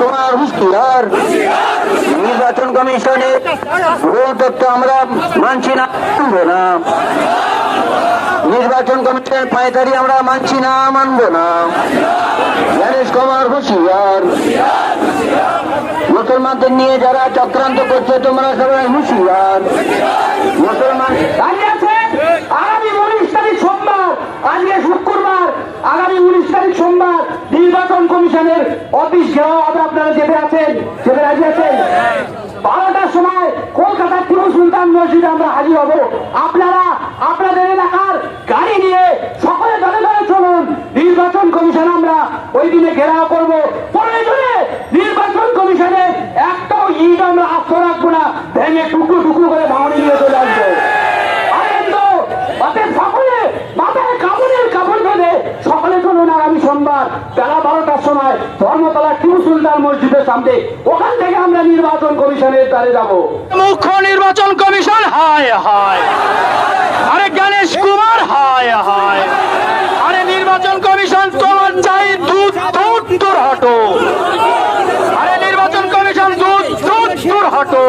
কুমার হুস্তিহার নির্বাচন কমিশনে ভুল তথ্য আমরা মানছি না, মানব না। নির্বাচন কমিশনের পায়তারি আমরা মানছি না, মানব না। গণেশ কুমার হুঁশিয়ার। মুসলমানদের নিয়ে যারা চক্রান্ত করছে, তোমরা সবাই হুঁশিয়ার মুসলমান দাঁড়িয়ে আছে আগামী উনিশ তারিখ সোমবার আজকে শুক্রবার আগামী উনিশ তারিখ সোমবার নির্বাচন কমিশনের অফিস ঘেরাও হবে, আপনারা যেতে আছেন, যেতে রাজি আছেন? বারোটার সময় কলকাতার টিপু সুলতান মসজিদে আমরা হাজির হব। আপনারা আপনাদের এলাকার গাড়ি নিয়ে সকলে দলে দলে চলুন। নির্বাচন কমিশন আমরা ওই দিনে ঘেরাও করব প্রয়োজনে নির্বাচন কমিশনে একটাও ইট আমরা আস্ত রাখব না ভেঙে টুকরো টুকরো করে ভাঙড়ি নিয়ে চলে আসব আনন্দ অতএব সকলে মাথায় কাপড়ের কাপড় বেঁধে সকলে চলুন আগামী সোমবার বেলা বারোটার সময় ধর্মতলা টিপু সুলতান মসজিদের সামনে, ওখান থেকে আমরা নির্বাচন কমিশনের দ্বারে যাব। মুখ্য নির্বাচন কমিশন, হায় হায়। আরে গণেশ কুমার, হায় হায়। আরে নির্বাচন কমিশন তোমার চাই দুধ দুধ দূর হটো আরে নির্বাচন কমিশন দুধ দুধ দূর হটো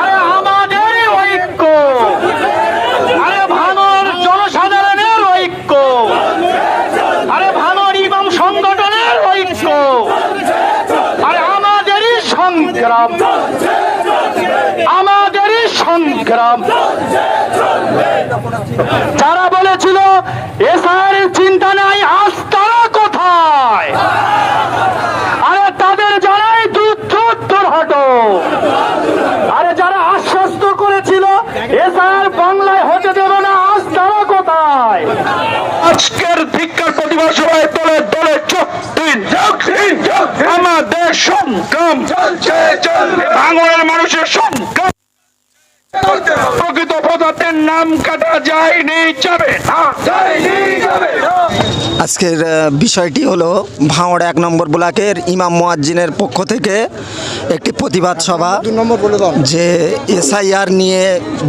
আরে আমাদের ঐক্য আরে ভাঙর জনসাধারণের ঐক্য আরে ভাঙর ইমাম সংগঠনের ঐক্য আরে আমাদেরই সংগ্রাম আমাদেরই সংগ্রাম যারা বলেছিল এসআর চিন্তা নাই, আজ তারা কোথায়? আরে তাদের জানাই দুধ আরে যারা আশ্বস্ত করেছিল এসআর বাংলায় হতে দেবে না, আজ তারা কোথায়? আজকের ধিক্কার প্রতিবাদ সভায় দলে দলে চোখ আমাদের সংগ্রাম ভাঙনের মানুষের সংগ্রাম প্রকৃত পদার্থের নাম কাটা যায়নি যাবে না। যায়নি যাবে না। আজকের বিষয়টি হলো ভাঙড় এক নম্বর ব্লকের ইমাম মোয়াজ্জিনের পক্ষ থেকে একটি প্রতিবাদ সভা যে এসআইআর নিয়ে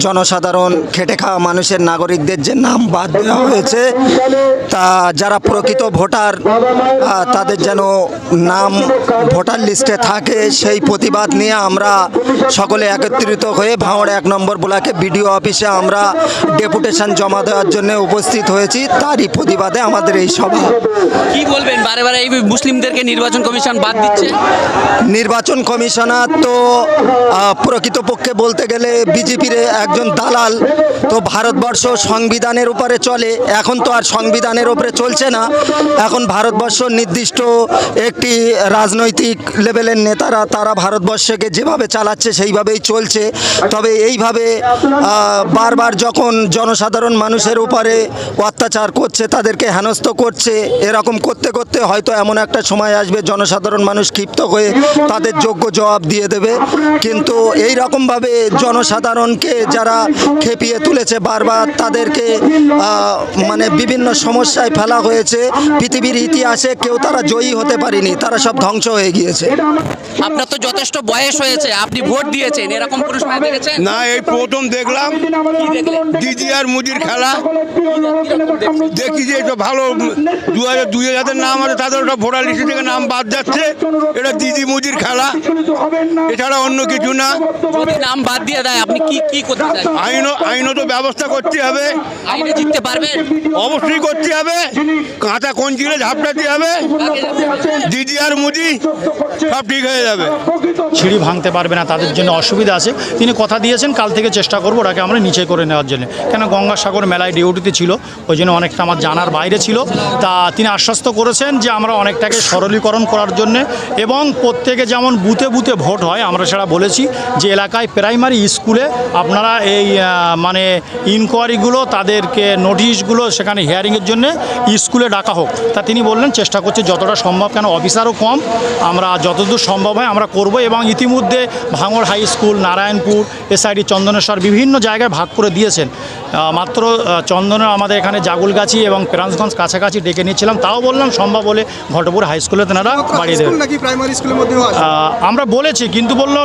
জনসাধারণ খেটে খাওয়া মানুষের নাগরিকদের যে নাম বাদ দেওয়া হয়েছে তা যারা প্রকৃত ভোটার তাদের যেন নাম ভোটার লিস্টে থাকে সেই প্রতিবাদ নিয়ে আমরা সকলে একত্রিত হয়ে ভাঙড় এক নম্বর ব্লকে বিডিও অফিসে আমরা ডেপুটেশন জমা দেওয়ার জন্য উপস্থিত হয়েছি। তারই প্রতিবাদে আমাদের এই সভা। কি বলবেন? বারে বারে এই মুসলিমদেরকে নির্বাচন কমিশন বাদ দিচ্ছে? নির্বাচন কমিশনার তো প্রকৃতপক্ষে বলতে গেলে বিজেপির একজন দালাল। তো ভারতবর্ষ সংবিধানের উপরে চলে। এখন তো আর সংবিধানের উপরে চলছে না। এখন ভারতবর্ষ নির্দিষ্ট একটি রাজনৈতিক লেভেলের নেতারা তারা ভারতবর্ষকে যেভাবে চালাচ্ছে সেইভাবেই চলছে। তবে এইভাবে বারবার যখন জনসাধারণ মানুষের উপরে অত্যাচার করছে তাদেরকে হেনস্থ করছে এরকম করতে করতে হয়তো এমন একটা সময় আসবে জনসাধারণ মানুষ ক্ষিপ্ত হয়ে তাদের যোগ্য জবাব দিয়ে দেবে। কিন্তু এই রকমভাবে জনসাধারণকে যারা খেপিয়ে তুলেছে বারবার তাদেরকে মানে বিভিন্ন সমস্যায় ফেলা হয়েছে। পৃথিবীর ইতিহাসে কেউ তারা জয়ী হতে পারেনি তারা সব ধ্বংস হয়ে গিয়েছে। আপনার তো যথেষ্ট বয়স হয়েছে আপনি ভোট দিয়েছেন এরকম দেখেছেন? না এই প্রথম দেখলাম। দিদি আর মুদির খেলা। দেখি যে এটা ভালো দু হাজার দুই হাজার নাম আছে তাদের ওটা ভোটার লিস্ট থেকে নাম বাদ যাচ্ছে। এটা দিদি মুদির খেলা। এছাড়া অন্য কিছু না। নাম বাদ দিয়ে দেয় আপনি কি কি করতে চান আইন আইনত ব্যবস্থা করতে হবে। আইনে জিততে পারবেন? অবশ্যই করতে হবে। কাঁচা কঞ্চিলে ঝাপটাতে হবে। দিদি আর মুদি সব ঠিক হয়ে যাবে। সিঁড়ি ভাঙতে পারবে না তাদের জন্য অসুবিধা আছে। তিনি কথা দিয়েছেন কাল থেকে চেষ্টা করব ওটাকে আমরা নিচে করে নেওয়ার জন্য। কেন গঙ্গাসাগর মেলায় ডিউটিতে ছিল ওই জন্য অনেকটা আমার জানার বাইরে ছিল। তা তিনি আশ্বস্ত করেছেন যে আমরা অনেকটাকে সরলীকরণ করার জন্য এবং প্রত্যেকে যেমন বুথে বুথে ভোট হয়, আমরা সেটা বলেছি যে এলাকায় প্রাইমারি স্কুলে আপনারা এই মানে ইনকোয়ারিগুলো, তাদেরকে নোটিশগুলো সেখানে হিয়ারিংয়ের জন্য স্কুলে ডাকা হোক। তা তিনি বললেন, চেষ্টা করছে যতটা সম্ভব কেন অফিসারও কম, আমরা যতদূর সম্ভব হয় আমরা করব এবং ইতিমধ্যে ভাঙড় high school, Narayanpur, SID, Chandaneshwar বিভিন্ন জায়গায় ভাগ করে দিয়েছেন। মাত্র চন্দনের আমাদের এখানে জাগুলগাছি এবং প্রান্সগঞ্জ কাছাকাছি ডেকে নিয়েছিলাম তাও বললাম সম্ভব হলে ঘটপুর হাই স্কুলে তেনারা বাড়িয়ে দেবেন। আমরা বলেছি কিন্তু বলল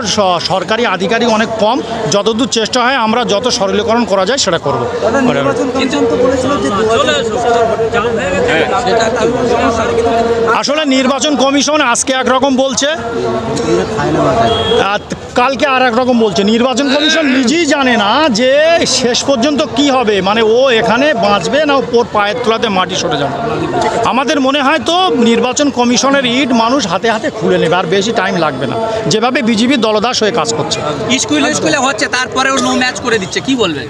সরকারি আধিকারিক অনেক কম যতদূর চেষ্টা হয় আমরা যত সরলীকরণ করা যায় সেটা করব। আসলে নির্বাচন কমিশন আজকে একরকম বলছে আর কালকে আর এক রকম বলছে। নির্বাচন কমিশন নিজেই জানে না যে শেষ পর্যন্ত কি হবে। মানে ও এখানে বাঁচবে না ওর পায়ের তোলাতে মাটি সরে যাবে। আমাদের মনে হয় তো নির্বাচন কমিশনের ইট মানুষ হাতে হাতে খুলে নেবে, আর বেশি টাইম লাগবে না। যেভাবে বিজেপি দলদাস হয়ে কাজ করছে। স্কুলে স্কুলে হচ্ছে, তারপরেও নো ম্যাচ করে দিচ্ছে, কি বলবেন?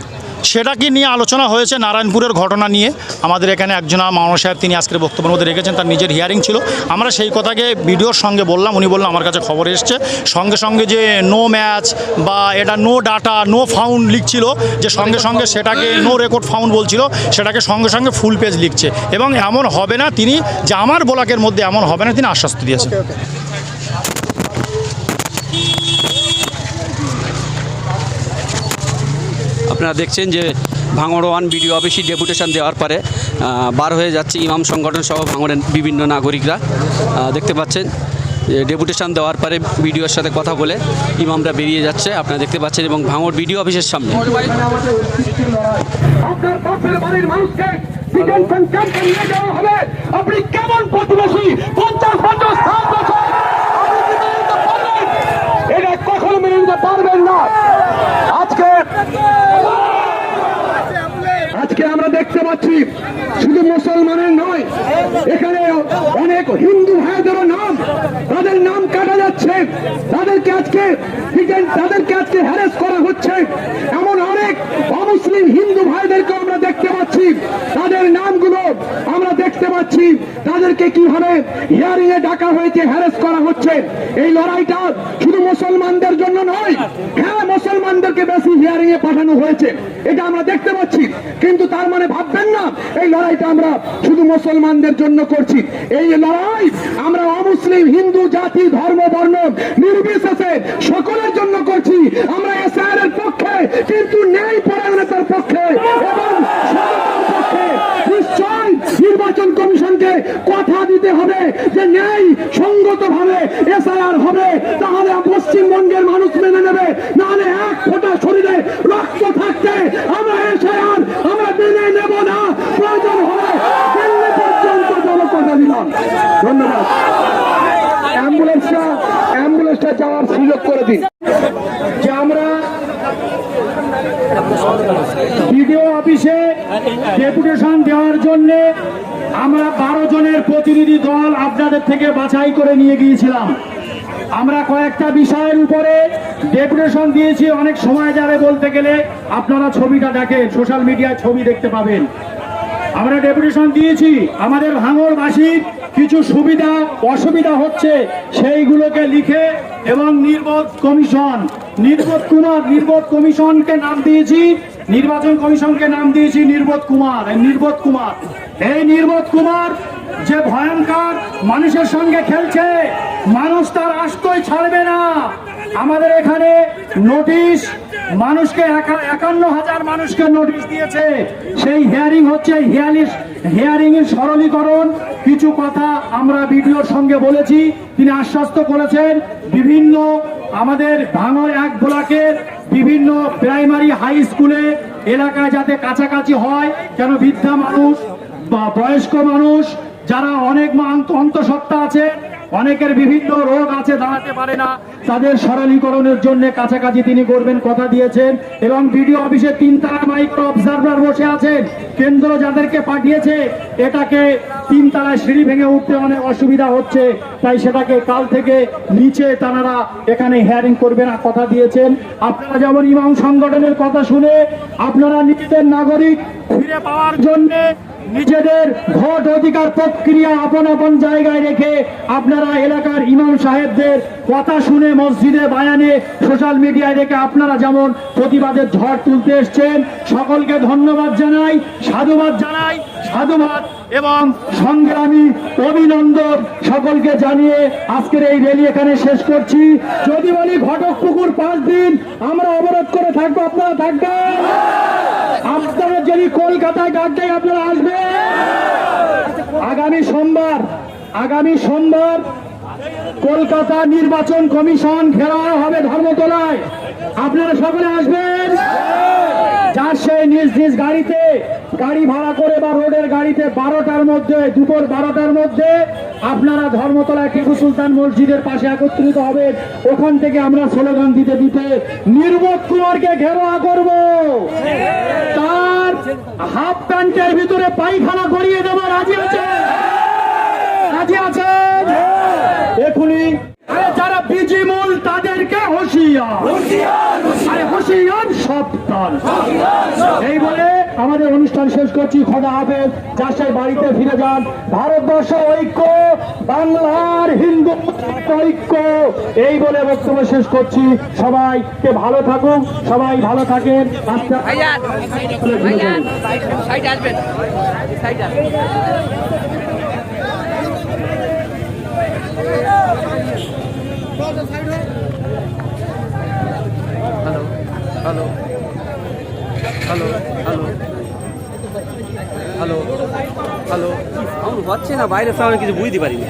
সেটা কি নিয়ে আলোচনা হয়েছে নারায়ণপুরের ঘটনা নিয়ে? আমাদের এখানে একজনা মামা সাহেব তিনি আজকের বক্তব্যের মধ্যে রেখেছেন তার নিজের হিয়ারিং ছিল। আমরা সেই কথাকে ভিডিওর সঙ্গে বললাম উনি বললাম আমার কাছে খবর এসছে। সঙ্গে সঙ্গে যে নো ম্যাচ বা এটা নো ডাটা নো ফাউন্ড লিখছিল যে সঙ্গে সঙ্গে সেটাকে নো রেকর্ড ফাউন্ড বলছিল সেটাকে সঙ্গে সঙ্গে ফুল পেজ লিখছে। এবং এমন হবে না তিনি যে আমার ব্লকের মধ্যে এমন হবে না তিনি আশ্বাস দিয়েছেন। আপনারা দেখছেন যে ভাঙড় ওয়ান বিডিও অফিসই ডেপুটেশন দেওয়ার পরে বার হয়ে যাচ্ছে ইমাম সংগঠন সহ ভাঙড়ের বিভিন্ন নাগরিকরা। দেখতে পাচ্ছেন ডেপুটেশন দেওয়ার পরে বিডিওর সাথে কথা বলে ইমামরা বেরিয়ে যাচ্ছে। আপনারা দেখতে পাচ্ছেন এবং ভাঙড় বিডিও অফিসের সামনে। মানুষকে ডিটেনশন ক্যাম্পে নিয়ে যাওয়া হবে আপনি কেমন প্রতিবেশী পঞ্চাশ পঞ্চাশ ষাট বছর আপনি কি মেনে নিতে পারবেন? এটা কখনো মেনে নিতে পারবেন না আজকে আজকে আমরা দেখতে পাচ্ছি শুধু মুসলমানের নয় এখানে অনেক হিন্দু ভাইদেরও নাম, তাদের নাম কাটা যাচ্ছে। তাদেরকে আজকে তাদেরকে আজকে হ্যারেস করা হচ্ছে। এমন অনেক অমুসলিম হিন্দু ভাইদেরকে আমরা দেখতে পাচ্ছি। তাদের আমরা দেখতে পাচ্ছি তাদেরকে কীভাবে হিয়ারিং এ ডাকা হয়েছে হ্যারেস করা হচ্ছে। এই লড়াইটা শুধু মুসলমানদের জন্য নয় হ্যাঁ মুসলমানদেরকে বেশি হিয়ারিং এ পাঠানো হয়েছে। এটা আমরা দেখতে পাচ্ছি, কিন্তু তার মানে ভাববেন না, এই লড়াইটা আমরা শুধু মুসলমানদের জন্য করছি। এই লড়াই আমরা অমুসলিম, হিন্দু, জাতি, ধর্ম, বর্ণ নির্বিশেষে সকলের জন্য করছি। আমরা এসআইআর পক্ষে, কিন্তু নেই পরায়ণতার পক্ষে এবং পক্ষে নিশ্চয় নির্বাচন কমিশনকে কথা দিতে হবে যে নেই সঙ্গত ভাবে এসআইআর হবে। তাহলে পশ্চিমবঙ্গের মানুষ মেনে নেবে নাহলে এক ফোঁটা শরীরে রক্ত থাকতে আমরা এসআইআর আমরা মেনে নেব না প্রয়োজন হলে দিল্লি পর্যন্ত যাব কথা দিলাম ধন্যবাদ অ্যাম্বুলেন্সটা অ্যাম্বুলেন্সটা যাওয়ার সুযোগ করে দিন যে আমরা বিডিও অফিসে ডেপুটেশন দেওয়ার জন্য আমরা বারো জনের প্রতিনিধি দল আপনাদের থেকে বাছাই করে নিয়ে গিয়েছিলাম। আমরা কয়েকটা বিষয়ের উপরে ডেপুটেশন দিয়েছি, অনেক সময় যাবে বলতে গেলে আপনারা ছবিটা দেখেন, সোশ্যাল মিডিয়ায় ছবি দেখতে পাবেন। আমরা ডেপুটেশন দিয়েছি, আমাদের ভাঙড়বাসীর কিছু সুবিধা, অসুবিধা হচ্ছে সেইগুলোকে লিখে এবং নির্বোধ কমিশন নির্বোধ কুমার, নির্বোধ কমিশনকে নাম দিয়েছি। নির্বাচন কমিশনকে নাম দিয়েছি নির্বোধ কুমার। নির্বোধ কুমার, এই নির্বোধ কুমার যে ভয়ঙ্কর মানুষের সঙ্গে খেলছে, মানুষ তার আস্তই ছাড়বে না। আমাদের এখানে নোটিশ, মানুষকে একা- একান্ন হাজার মানুষকে নোটিশ দিয়েছে। সেই হিয়ারিং হচ্ছে হিয়ারিং হিয়ারিং এর সরলীকরণ। কিছু কথা আমরা ভিডিওর সঙ্গে বলেছি। তিনি আশ্বস্ত করেছেন, বিভিন্ন আমাদের ভাঙর এক ব্লকের বিভিন্ন প্রাইমারি হাই স্কুলে এলাকায় যাতে কাছাকাছি হয় কেন বৃদ্ধা মানুষ বা বয়স্ক মানুষ, যারা অনেক অন্তঃসত্ত্বা আছে, অনেকের বিভিন্ন রোগ আছে, দাঁড়াতে পারে না, তাদের সরলীকরণের জন্য কাছাকাছি তিনি করবেন কথা দিয়েছেন এবং বিডিও অফিসে তিন তারা মাইক্রো অবজারভার বসে আছেন। কেন্দ্র যাদেরকে পাঠিয়েছে, এটাকে তিন তালায় সিঁড়ি ভেঙে উঠতে অনেক অসুবিধা হচ্ছে, তাই সেটাকে কাল থেকে নিচে তারা এখানে হেয়ারিং করবে না, কথা দিয়েছেন। আপনারা যেমন ইমাম সংগঠনের কথা শুনে, আপনারা নিজেদের নাগরিক ফিরে পাওয়ার জন্যে নিজেদের ভোট অধিকার প্রক্রিয়া আপন আপন জায়গায় রেখে আপনারা এলাকার ইমাম সাহেবদের কথা শুনে মসজিদে বায়ানে সোশ্যাল মিডিয়ায় রেখে আপনারা যেমন প্রতিবাদের ঝড় তুলতে এসছেন, সকলকে ধন্যবাদ জানাই, সাধুবাদ জানাই, সাধুবাদ এবং সংগ্রামী অভিনন্দন সকলকে জানিয়ে আজকের এই র্যালি এখানে শেষ করছি। যদি বলি ঘটক পুকুর পাঁচ দিন, আমরা অবরোধ করে থাকব, আপনারা থাকবেন? যদি কলকাতায় ডাক আপনারা আসবেন? আগামী সোমবার আগামী সোমবার কলকাতা নির্বাচন কমিশন ঘেরাও হবে ধর্মতলায়। আপনারা সকলে আসবেন? যার সেই নিজ নিজ গাড়িতে গাড়ি ভাড়া করে বা রোডের গাড়িতে বারোটার মধ্যে, দুপুর বারোটার মধ্যে আপনারা ধর্মতলা টিপু সুলতান মসজিদের পাশে একত্রিত হবে ওখান থেকে আমরা স্লোগান দিতে দিতে নির্বোধ কুমারকে ঘেরাও করব। তার হাফ প্যান্টের ভিতরে পায়খানা করিয়ে দেওয়া রাজি আছে রাজি আছে এখনই যারা বিজিমূল, তাদেরকে হুঁশিয়ার। আরে হুঁশিয়ার এই বলে আমাদের অনুষ্ঠান শেষ করছি। খোদা হাফেজ। সেই বাড়িতে ফিরে যান। ভারতবর্ষ ঐক্য, বাংলার হিন্দু ঐক্য। এই বলে বক্তব্য শেষ করছি। সবাইকে ভালো থাকুন। সবাই ভালো থাকেন। আচ্ছা সাইড আসবেন সাইড আসবেন hello hello hello hello hello hello আমার হচ্ছে না বাইরে সামনে আমি কিছু বুঝতে পারিনি